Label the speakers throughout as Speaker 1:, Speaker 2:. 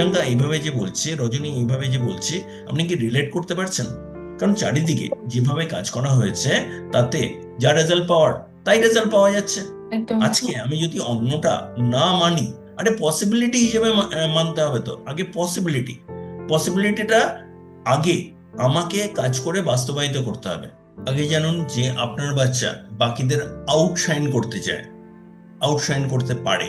Speaker 1: প্রিয়াঙ্কা এইভাবে যে বলছে রজনী এইভাবে যে বলছে আপনি কি রিলেট করতে পারছেন? কারণ চারিদিকে যেভাবে কাজ করা হয়েছে তাতে যা রেজাল্ট পাওয়ার তাই রেজাল্ট পাওয়া যাচ্ছে। আজকে আমি যদি অন্যটা না মানি আরে পসিবিলিটি হিসেবে মানতে হবে তো। আগে পসিবিলিটি পসিবিলিটিটা আগে আমাকে কাজ করে বাস্তবায়িত করতে হবে। আগে জানুন যে আপনার বাচ্চা বাকিদের আউটশাইন করতে চায় আউটশাইন করতে পারে।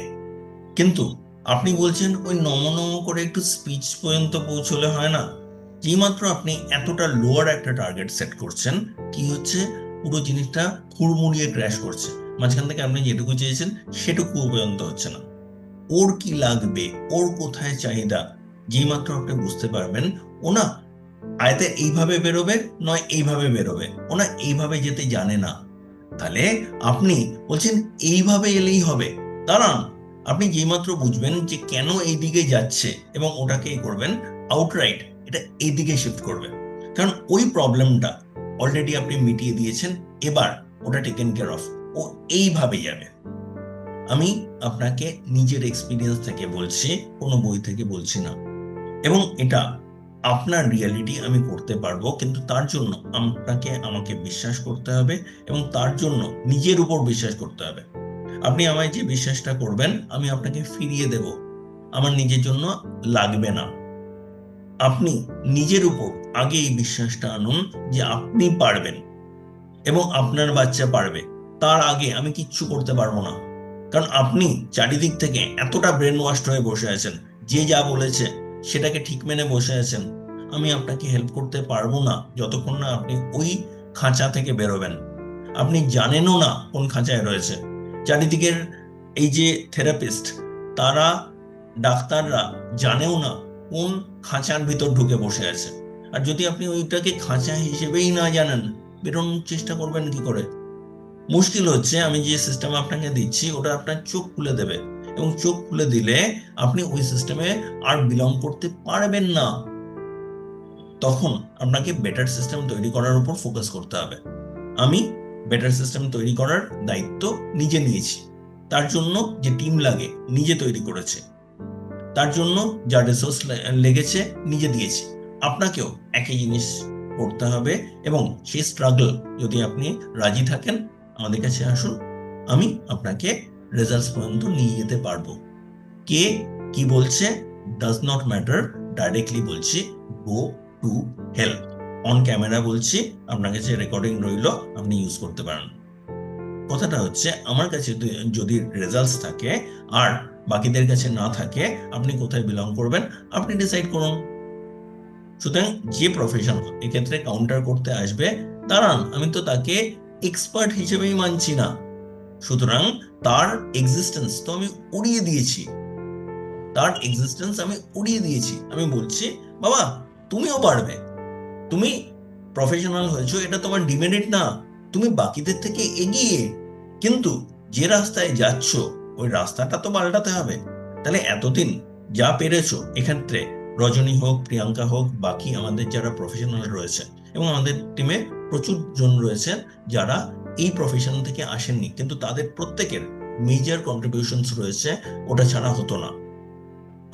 Speaker 1: কিন্তু আপনি বলছেন ওই নম নম করে একটু স্পিচ পর্যন্ত পৌঁছলে হয় না? যেই মাত্র আপনি এতটা লোয়ার একটা টার্গেট সেট করছেন, কি হচ্ছে? পুরো জিনিসটা হুড়মুড়িয়ে ক্র্যাশ করছে। মাঝখান থেকে আপনি যেটুকু চেয়েছেন, সেটুকু পর্যন্ত হচ্ছে না। ওর কি লাগবে? ওর কোথায় চাহিদা? যেই মাত্র আপনি বুঝতে পারবেন, ও না আয়তে এইভাবে বেরোবে, নয় এইভাবে বেরোবে। ওনা এইভাবে যেতে জানে না। তাহলে আপনি বলছেন, এইভাবে এলেই হবে। দাঁড়ান আপনি যেই মাত্র বুঝবেন যে কেন এই দিকে যাচ্ছে এবং ওটাকে করবেন আউটরাইট এটা এই দিকে শিফট করবে। কারণ ওই প্রবলেমটা অলরেডি আপনি মিটিয়ে দিয়েছেন, এবার ওটা টেকেন কেয়ার অফ ও এইভাবে যাবে। আমি আপনাকে নিজের এক্সপিরিয়েন্স থেকে বলছি, কোনো বই থেকে বলছি না। এবং এটা আপনার রিয়ালিটি আমি করতে পারব, কিন্তু তার জন্য আপনাকে আমাকে বিশ্বাস করতে হবে এবং তার জন্য নিজের উপর বিশ্বাস করতে হবে। আপনি আমায় যে বিশ্বাসটা করবেন, আমি আপনাকে ফিরিয়ে দেব। আমার নিজের জন্য লাগবে না। আপনি নিজের উপর আগে এই বিশ্বাসটা আনুন যে আপনি পারবেন এবং আপনার বাচ্চা পারবে। তার আগে আমি কিচ্ছু করতে পারব না। কারণ আপনি চারিদিক থেকে এতটা ব্রেন ওয়াশড হয়ে বসে আছেন, যে যা বলেছে সেটাকে ঠিক মেনে বসে আছেন। আমি আপনাকে হেল্প করতে পারব না যতক্ষণ না আপনি ওই খাঁচা থেকে বেরোবেন। আপনি জানেনও না কোন খাঁচায় রয়েছে। চারিদিকের এই যে থেরাপিস্ট, তারা ডাক্তাররা জানেও না কোন খাঁচার ভিতর ঢুকে বসে আছে। আর যদি আপনি ওইটাকে খাঁচা হিসেবেই না জানেন, বেরোনোর চেষ্টা করবেন কি করে? মুশকিল হচ্ছে, আমি যে সিস্টেম আপনাকে দিচ্ছি, ওটা আপনার চোখ খুলে দেবে। এবং চোখ খুলে দিলে আপনি ওই সিস্টেমে আর বিলং করতে পারবেন না। তখন আপনাকে বেটার সিস্টেম তৈরি করার উপর ফোকাস করতে হবে। আমি বেটার সিস্টেম তৈরি করার দায়িত্ব নিজে নিয়েছি। তার জন্য যে টিম লাগে, নিজে তৈরি করেছে। তার জন্য যা রিসোর্স লেগেছে, নিজে দিয়েছি। আপনাকেও একই জিনিস করতে হবে এবং সেই স্ট্রাগল যদি আপনি রাজি থাকেন, আমাদের কাছে আসুন, আমি আপনাকে রেজাল্টস পর্যন্ত নিয়ে যেতে পারব। কে কি বলছে ডাজ নট ম্যাটার ডাইরেক্টলি বলছি go to help on camera বলছি, আপনার কাছে রেকর্ডিং রইল, আপনি ইউজ করতে পারেন। কথাটা হচ্ছে, আমার কাছে যদি রেজাল্টস থাকে, আর বাকিদের কাছে না থাকে, আপনি কোথায় বিলং করবেন, আপনি ডিসাইড করুন। সুতরাং যে প্রফেশন এক্ষেত্রে কাউন্টার করতে আসবে, দাঁড়ান, আমি তো তাকে এক্সপার্ট হিসেবেই মানছি না। সুতরাং তার এক্সিস্টেন্স তো আমি উড়িয়ে দিয়েছি। তার এক্সিস্টেন্স আমি উড়িয়ে দিয়েছি। আমি বলছি, বাবা, তুমিও পারবে। তুমি প্রফেশনাল হয়েছো, এটা তোমার ডিমেরিট না। তুমি বাকিদের থেকে এগিয়ে কিন্তু যে রাস্তায় যাচ্ছ, ওই রাস্তাটা তো পাল্টাতে হবে। তাহলে এতদিন যা পেরেছ এক্ষেত্রে রজনী হোক, প্রিয়াঙ্কা হোক, বাকি আমাদের যারা প্রফেশনাল রয়েছে এবং আমাদের টিমে প্রচুর জন রয়েছে যারা এই প্রফেশন থেকে আসেননি, কিন্তু তাদের প্রত্যেকের মেজর কন্ট্রিবিউশনস রয়েছে, ওটা ছাড়া হতো না।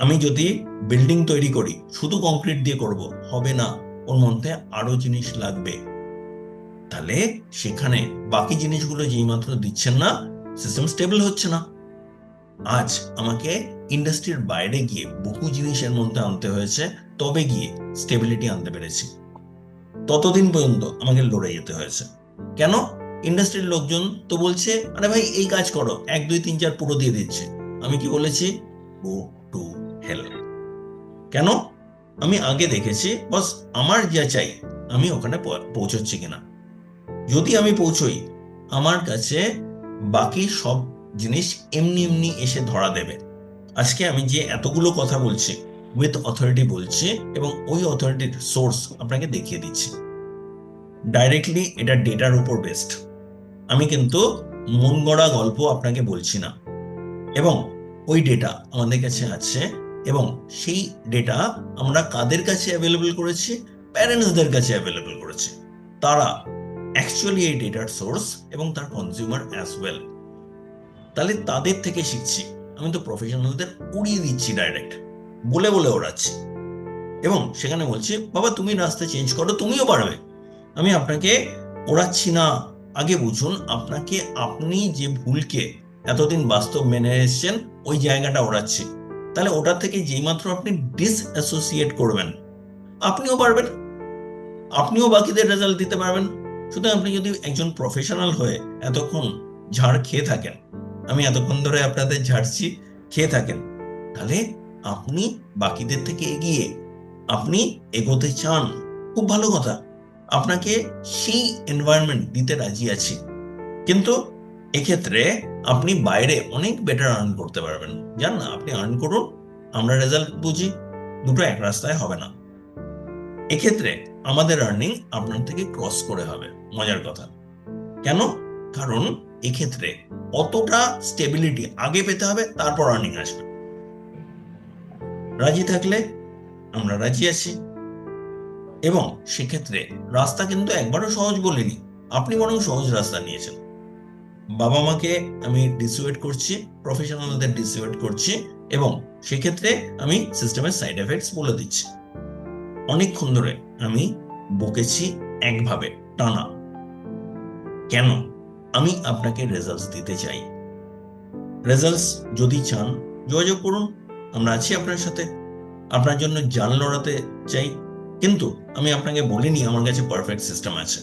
Speaker 1: আমি যদি বিল্ডিং তৈরি করি, শুধু কংক্রিট দিয়ে করব, হবে না। ওর মধ্যে আরও জিনিস লাগবে। তাহলে সেখানে বাকি জিনিসগুলো যেই মাত্র দিচ্ছেন না সিস্টেম স্টেবল হচ্ছে না। আজ আমাকে ইন্ডাস্ট্রির বাইরে গিয়ে বহু জিনিসের মধ্যে আনতে হয়েছে, তবে গিয়ে স্টেবিলিটি আনতে পেরেছি। ততদিন পর্যন্ত আমাকে লড়ে যেতে হয়েছে। কেন? ইন্ডাস্ট্রির লোকজন তো বলছে, আরে ভাই, এই কাজ করো। এক, দুই, তিন, চার পুরো দিয়ে দিচ্ছে। আমি কি বলেছি? টু কেন? আমি আগে দেখেছি, বস, আমার যা চাই, আমি ওখানে পৌঁছচ্ছি কিনা। যদি আমি পৌঁছই, আমার কাছে বাকি সব জিনিস এমনি এমনি এসে ধরা দেবে। আজকে আমি যে এতগুলো কথা বলছি উইথ অথরিটি বলছি এবং ওই অথরিটির সোর্স আপনাকে দেখিয়ে দিচ্ছি। ডাইরেক্টলি এটা ডেটার উপর বেস্ট আমি কিন্তু মন গড়া গল্প আপনাকে বলছি না। এবং ওই ডেটা আমাদের কাছে আছে এবং সেই ডেটা আমরা কাদের কাছে অ্যাভেলেবেল করেছি? প্যারেন্টসদের কাছে অ্যাভেলেবেল করেছি। তারা অ্যাকচুয়ালি এই ডেটার সোর্স এবং তার কনজিউমার অ্যাজ ওয়েল তাহলে তাদের থেকে শিখছি। আমি তো প্রফেশনালদের উড়িয়ে দিচ্ছি ডাইরেক্ট বলে বলে ওড়াচ্ছি। এবং সেখানে বলছি, বাবা, তুমি রাস্তা চেঞ্জ করো, তুমিও পারবে। আমি আপনাকে ওড়াচ্ছি না। আগে বুঝুন, আপনাকে, আপনি যে ভুলকে এতদিন বাস্তব মেনে এসেছেন, ওই জায়গাটা ওড়াচ্ছি। তাহলে ওটা থেকে যেই মাত্র আপনি ডিসঅ্যাসোসিয়েট করবেন, আপনিও পারবেন, আপনিও বাকিদের রেজাল্ট দিতে পারবেন। শুধু আপনি যদি একজন প্রফেশনাল হয়ে এতক্ষণ ঝাড় খেয়ে থাকেন, আমি এতক্ষণ ধরে আপনাদের ঝাড়ছি, খেয়ে থাকেন, তাহলে আপনি বাকিদের থেকে এগিয়ে আপনি এগোতে চান, খুব ভালো কথা। আপনাকে সেই এনভায়রনমেন্ট দিতে রাজি আছি। কিন্তু এক্ষেত্রে আপনি বাইরে অনেক বেটার আর্ন করতে পারবেন। জান না? আপনি আর্ন করুন, আমরা রেজাল্ট বুঝি, দুটো এক রাস্তায় হবে না। এক্ষেত্রে আমাদের আর্নিং আপনার থেকে ক্রস করে হবে, মজার কথা। কেন? কারণ এক্ষেত্রে অতটা স্টেবিলিটি আগে পেতে হবে, তারপর আর্নিং আসবে। রাজি থাকলে আমরা রাজি আছি। এবং সেক্ষেত্রে রাস্তা কিন্তু একবারও সহজ বলিনি, আপনি বরং সহজ রাস্তা নিয়েছেন। বাবা মাকে আমি ডিসুয়েট করছি প্রফেশনালদের ডিসুয়েট করছি এবং সেক্ষেত্রে আমি সিস্টেমের সাইড এফেক্টস বলে দিচ্ছি। অনেকক্ষণ ধরে আমি বকেছি একভাবে, টানা। কেন? আমি আপনাকে রেজাল্টস দিতে চাই। রেজাল্টস যদি চান, যোগাযোগ করুন, আমরা আছি আপনার সাথে। আপনার জন্য জান লড়াতে চাই, কিন্তু আমি আপনাকে বলিনি, আমার কাছে পারফেক্ট সিস্টেম আছে।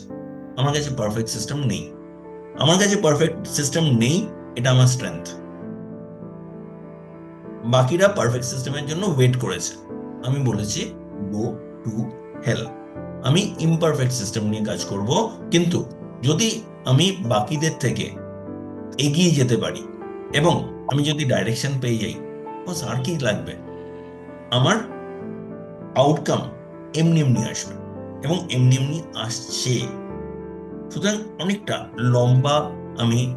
Speaker 1: আমার কাছে পারফেক্ট সিস্টেম নেই। আমার কাছে পারফেক্ট সিস্টেম নেই, এটা আমার স্ট্রেংথ বাকিরা পারফেক্ট সিস্টেমের জন্য ওয়েট করেছে। আমি বলেছি গো টু হেল আমি ইমপারফেক্ট সিস্টেম নিয়ে কাজ করব, কিন্তু যদি আমি বাকিদের থেকে এগিয়ে যেতে পারি, এবং আমি যদি ডাইরেকশন পেয়ে যাই বাস আর কি লাগবে? আমার আউটকাম এমনি এমনি আসবে, এবং এমনি এমনি আসছে। সুতরাং অনেকটা লম্বা আমি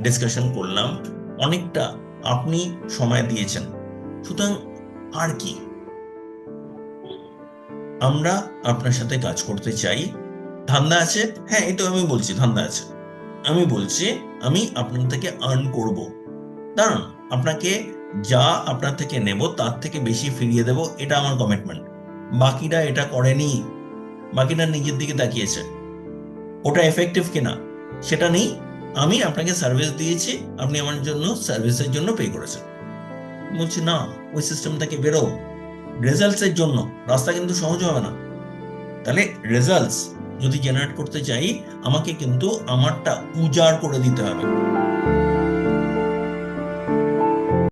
Speaker 1: ডিসকাশন করলাম, অনেকটা আপনি সময় দিয়েছেন। সুতরাং আর কি? আমরা আপনার সাথে কাজ করতে চাই। ধান্দা আছে? হ্যাঁ এটা আমি বলছি, ধান্দা আছে। আমি বলছি, আমি আপনার থেকে আর্ন করব। দাঁড়ান আপনাকে যা আপনার থেকে নেব, তার থেকে বেশি ফিরিয়ে দেব, এটা আমার কমিটমেন্ট বাকিরা এটা করেনি, বাকিরা নিজের দিকে তাকিয়েছে। ওটা এফেক্টিভ কিনা, সেটা নেই। আমি আপনাকে সার্ভিস দিয়েছি, আপনি আমার জন্য সার্ভিসের জন্য পে করেছেন। বলছি, না, ওই সিস্টেম থেকে বেরো রেজাল্টসের জন্য, রাস্তা কিন্তু সহজ হবে না। তাহলে রেজাল্টস যদি জেনারেট করতে চাই, আমাকে কিন্তু আমারটা উজাড় করে দিতে হবে।